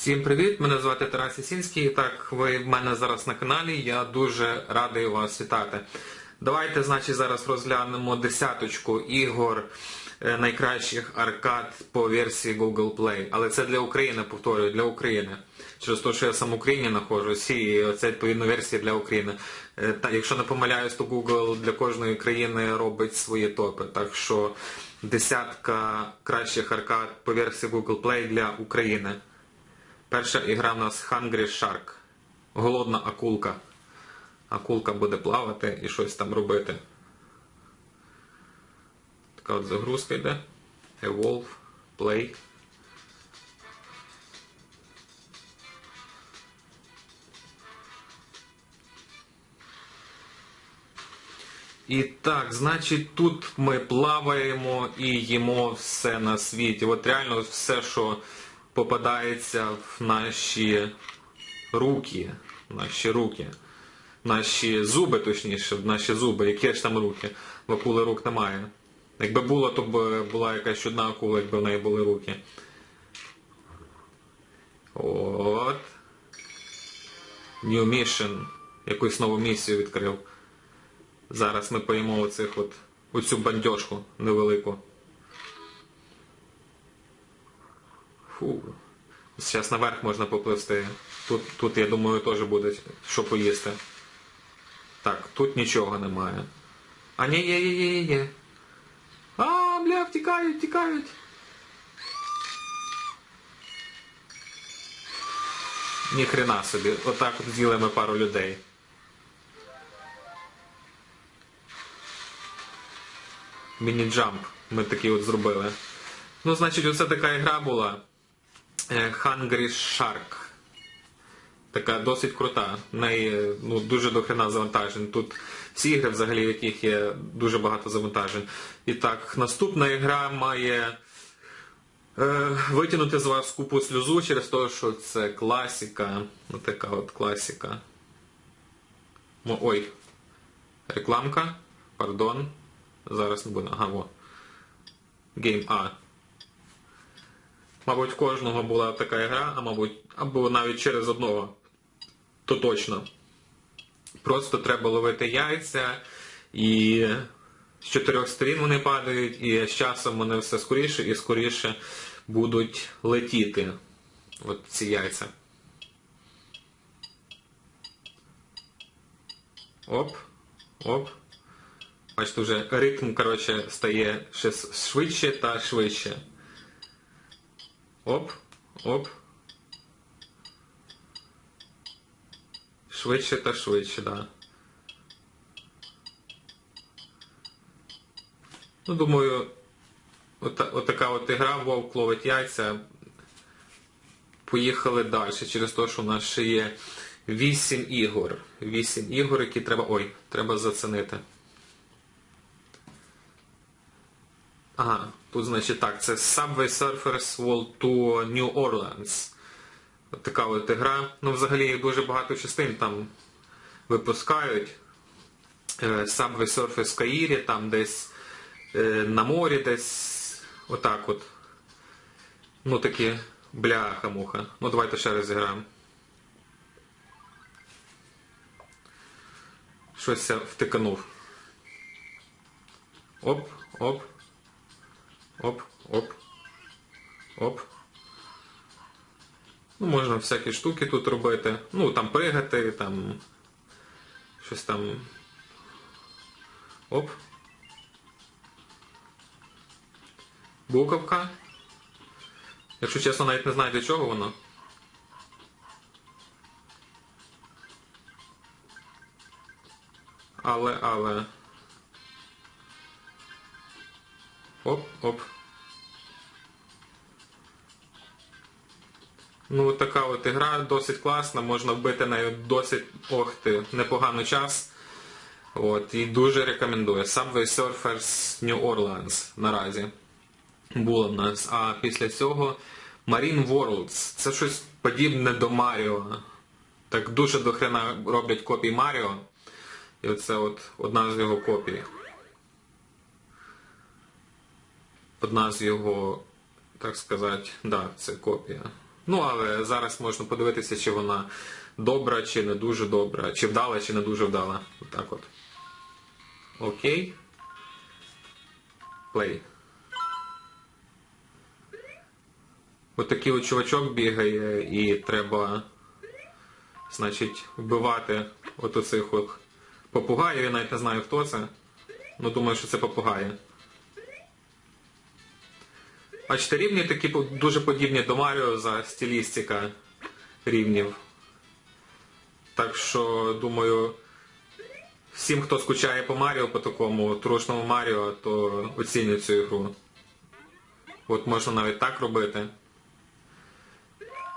Всім привіт! Мене звати Тарас Ясінський. І Так, ви в мене зараз на каналі. Я дуже радий вас вітати. Давайте, значить, зараз розглянемо десяточку ігор е, найкращих аркад по версії Google Play. Але це для України, повторюю, для України. Через те, що я сам в Україні знаходжусь, і це відповідно версія для України. Е, Та, якщо не помиляюсь, то Google для кожної країни робить свої топи. Так що десятка кращих аркад по версії Google Play для України. Перша ігра в нас Hungry Shark. Голодна акулка. Акулка буде плавати і щось там робити. Така от загрузка йде. Evolve, Play. І так, значить, тут ми плаваємо і їмо все на світі. От реально все, що попадається в наші руки. Наші руки. Наші зуби, точніше, в наші зуби. Які ж там руки? В акули рук немає. Якби було, то б була якась чудна акула, якби в неї були руки. От. New Mission. Якусь нову місію відкрив. Зараз ми поїмо оцих от, оцю бандьошку невелику. Фу. Зараз наверх можна попливти. Тут, тут, я думаю, теж буде що поїсти. Так, тут нічого немає. А ні, є, є, є, є. А, бля, втікають, втікають. Ні хрена собі. Отак от з'їли ми пару людей. Міні-джамп ми такий от зробили. Ну, значить, оце така ігра була. Е, Hungry Shark. Така досить крута. Неї ну, дуже дохрена завантажень. Тут всі ігри, взагалі, в яких є дуже багато завантажень. І так, наступна ігра має е, витягнути з вас купу сльозу через те, що це класіка. Ну, така от класіка. Ой. Рекламка. Пардон. Зараз не буде. Ага, во. Game A. Мабуть, кожного була така гра, а мабуть, або навіть через одного. То точно. Просто треба ловити яйця і з чотирьох сторін вони падають, і з часом вони все скоріше і скоріше будуть летіти. От ці яйця. Оп, оп. Бачите, вже ритм, коротше, стає ще швидше та швидше. Оп, оп. Швидше та швидше, да. Ну, думаю, от, от така от ігра Вовк ловить яйця. Поїхали далі через те, що у нас ще є 8 ігор. 8 ігор, які треба... Ой, треба зацінити. Ага, тут значить так, це Subway Surfers World Tour New Orleans. От така от ігра. Ну, взагалі їх дуже багато частин там випускають. Е, Subway Surfers Каїрі, там десь е, на морі, десь отак от. Ну такі бляха-муха. Ну давайте ще раз зіграємо. Щось я втиканув. Оп, оп. Оп, оп. Оп. Ну, можна всякі штуки тут робити. Ну, там пригати, там. Щось там. Оп. Буковка. Якщо чесно, навіть не знаю для чого воно. Але, але. Оп, оп. Ну, така от ігра досить класна, можна вбити нею досить ох ти, непоганий час. От, і дуже рекомендую. Subway Surfers New Orleans наразі було в нас. А після цього Marine Worlds. Це щось подібне до Маріо. Так дуже дохрена роблять копій Маріо. І оце от одна з його копій. Одна з його, так сказати, да, це копія. Ну, але зараз можна подивитися, чи вона добра, чи не дуже добра, чи вдала, чи не дуже вдала. Отак от. Окей. Плей. От такий от чувачок бігає і треба, значить, вбивати от оцих от попугаїв. Я навіть не знаю хто це. Ну думаю, що це попугаї. Бачите, рівні такі дуже подібні до Маріо за стилістика рівнів. Так що, думаю, всім, хто скучає по Маріо, по такому трушному Маріо, то оцінюють цю ігру. От можна навіть так робити.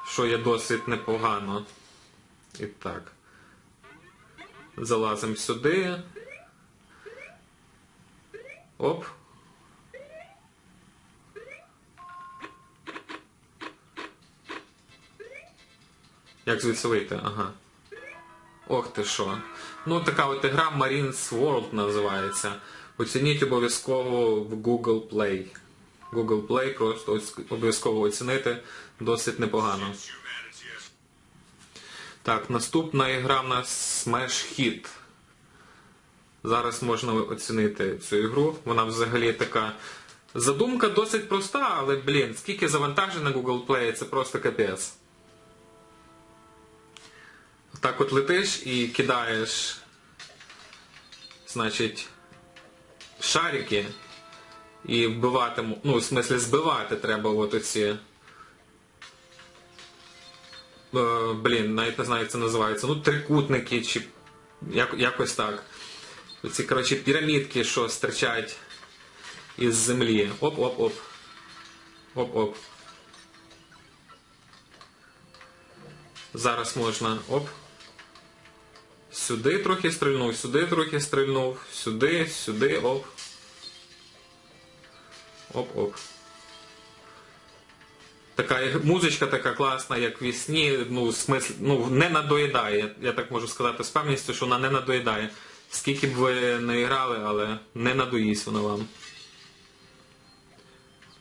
Що є досить непогано. І так. Залазимо сюди. Оп. Як звідси вийти? Ага. Ох ти що. Ну така от ігра Marines World називається. Оцініть обов'язково в Google Play. Google Play просто обов'язково оцінити досить непогано. Так, наступна ігра в нас Smash Hit. Зараз можна оцінити цю ігру. Вона взагалі така. Задумка досить проста, але, блін, скільки завантажень на Google Play, це просто капець. Так от летиш і кидаєш, значить, шарики і вбивати, ну, в смислі збивати треба от оці. Е, блін, навіть не знаю, як це називається. Ну, трикутники чи як, якось так. Оці, коротше, пірамідки, що стирчать із землі. Оп-оп-оп. Оп-оп. Зараз можна. Оп. Сюди трохи стрільнув, сюди трохи стрільнув, сюди, сюди, оп. Оп-оп. Така музичка така класна, як в вісні, ну, в смислі, ну, не надоїдає. Я так можу сказати з певністю, що вона не надоїдає. Скільки б ви не грали, але не надоїсть вона вам.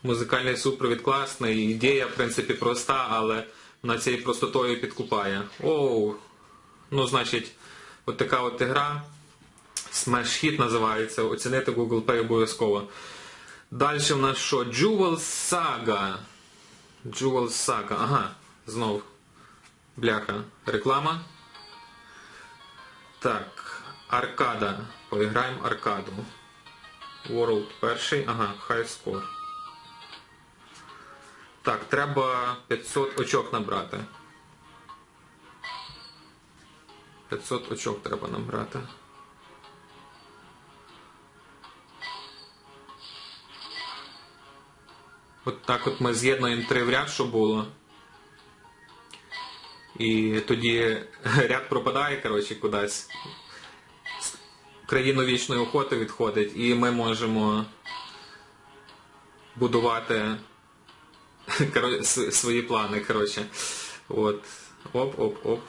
Музикальний супровід класний, ідея, в принципі, проста, але вона цією простотою підкупає. Оу. Ну, значить, от така от ігра. Smash Hit називається. Оцінити Google Play обов'язково. Далі в нас що? Jewel Saga. Jewel Saga. Ага, знов. Бляха. Реклама. Так. Аркада. Поіграємо аркаду. World перший. Ага, High Score. Так, треба 500 очок набрати. 500 очок треба набрати. От так от ми з'єднуємо три в ряд, що було. І тоді ряд пропадає, коротше, кудись. Країну вічної охоти відходить, і ми можемо будувати Коро- с- свої плани, коротше. От. Оп, оп, оп.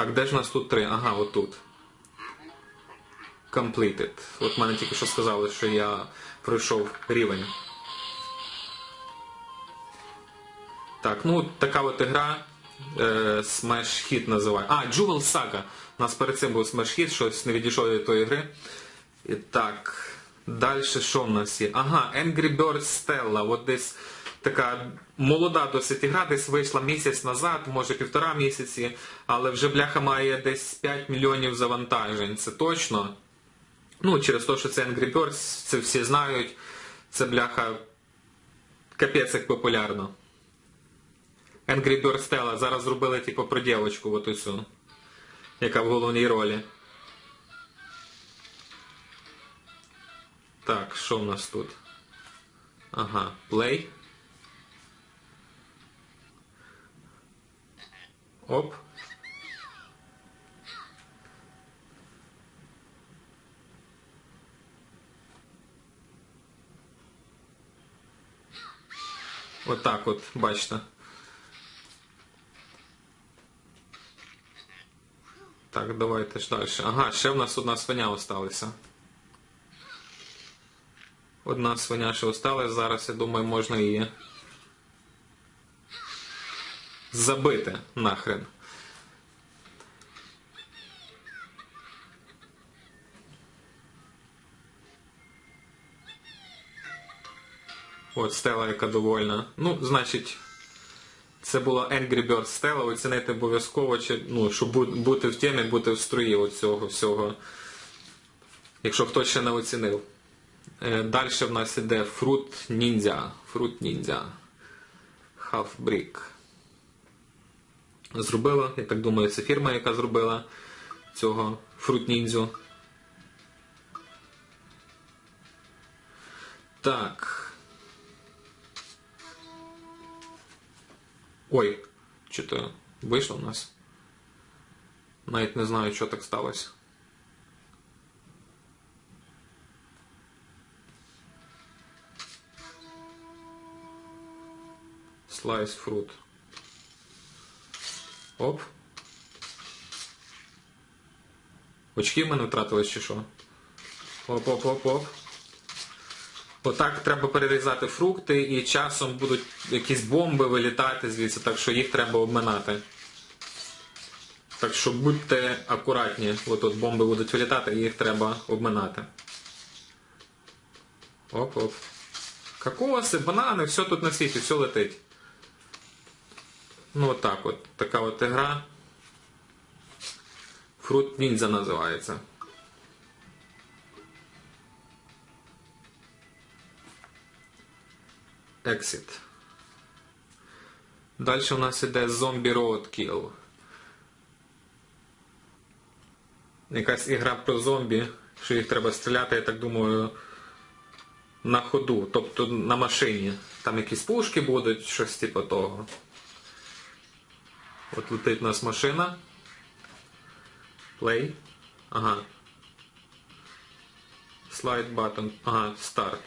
Так, де ж у нас тут три? Ага, отут. Completed. От мене тільки що сказали, що я пройшов рівень. Так, ну така от ігра. Е, Smash Hit називає. А, Jewel Saga. У нас перед цим був Smash Hit, щось не відійшов від тої гри. І так. Далі що в нас є? Ага, Angry Birds Stella. От десь така молода досить ігра, десь вийшла місяць назад, може півтора місяці, але вже бляха має десь 5 мільйонів завантажень. Це точно. Ну, через те, що це Angry Birds, це всі знають. Це бляха капець як популярно. Angry Birds Stella зараз зробили типу про дівочку от оцю, яка в головній ролі. Так, що в нас тут? Ага, play. Оп. Отак от, бачите. Так, давайте ж далі. Ага, ще в нас одна свиня осталася. Одна свиня ще осталась, зараз, я думаю, можна її забити нахрен. От Стела, яка довольна. Ну, значить, це була Angry Birds Стела, оцінити обов'язково, ну, щоб бути в темі, бути в строї от цього всього. Якщо хтось ще не оцінив. Е, Далі в нас іде Fruit Ninja. Fruit Ninja. Half Brick. Зробила, я так думаю, це фірма, яка зробила цього Ninja. Так. Ой, що то вийшло в нас? Навіть не знаю, що так сталося. Slice fruit. Оп. Очки в мене втратились чи що? Оп-оп-оп-оп. Отак треба перерізати фрукти і часом будуть якісь бомби вилітати звідси, так що їх треба обминати. Так що будьте акуратні, от от бомби будуть вилітати, і їх треба обминати. Оп-оп. Кокоси, банани, все тут на світі, все летить. Ну так от. Така от ігра. Fruit Ninja називається. Exit. Далі у нас іде Zombie Roadkill. Якась ігра про зомбі, що їх треба стріляти, я так думаю, на ходу, тобто на машині. Там якісь пушки будуть, щось типу того. От летить у нас машина. Play. Ага. Slide button. Ага, старт.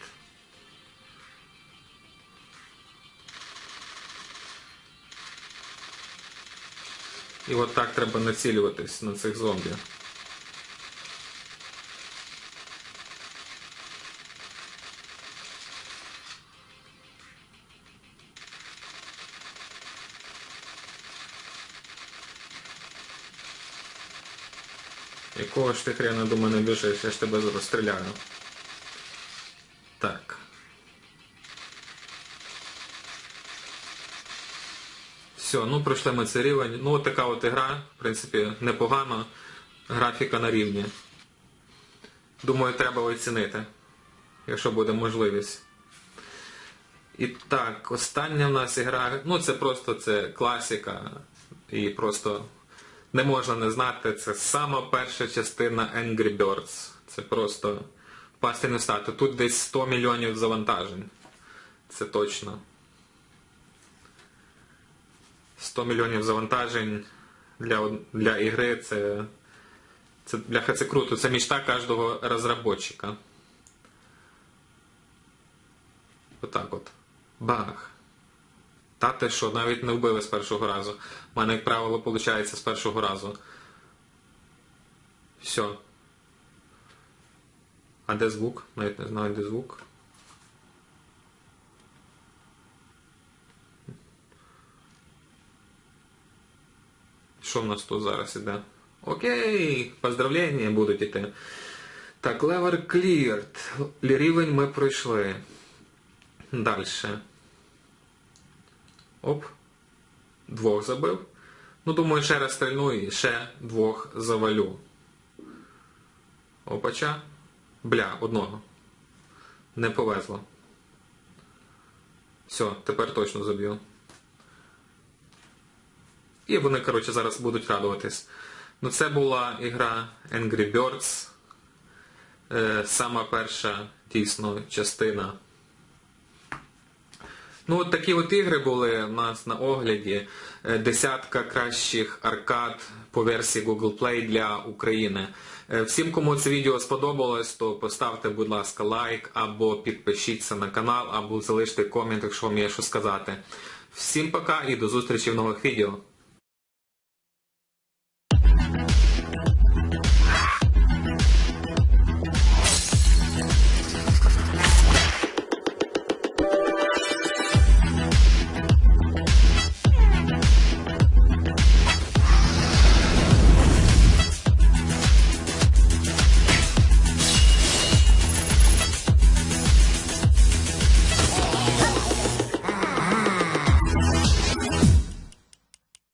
І от так треба націлюватись на цих зомбі. Якого ж ти хрена до мене біжиш? Я ж тебе зараз стріляю. Так. Все, ну пройшли ми цей рівень. Ну, от така от ігра, в принципі, непогана. Графіка на рівні. Думаю, треба оцінити, якщо буде можливість. І так, остання в нас ігра. Ну, це просто це класика. І просто не можна не знати. Це сама перша частина Angry Birds. Це просто впасти не стати. Тут десь 100 мільйонів завантажень. Це точно. 100 мільйонів завантажень для, для ігри це, це, бляха, це круто. Це мечта кожного розробника. Отак от. Бах. Та що, навіть не вбили з першого разу. У мене, як правило, виходить з першого разу. Все. А де звук? Навіть не знаю, де звук. Що в нас тут зараз іде? Окей, поздравлення будуть іти. Так, lever cleared. Рівень ми пройшли. Далі. Оп. Двох забив. Ну, думаю, ще раз стрільну і ще двох завалю. Опача. Бля, одного. Не повезло. Все, тепер точно заб'ю. І вони, коротше, зараз будуть радуватись. Ну, це була ігра Angry Birds. Е, сама перша дійсно частина. Ну, от такі от ігри були у нас на огляді. Е, Десятка кращих аркад по версії Google Play для України. Е, Всім, кому це відео сподобалось, то поставте, будь ласка, лайк або підпишіться на канал, або залиште комент, якщо вам є що сказати. Всім пока і до зустрічі в нових відео.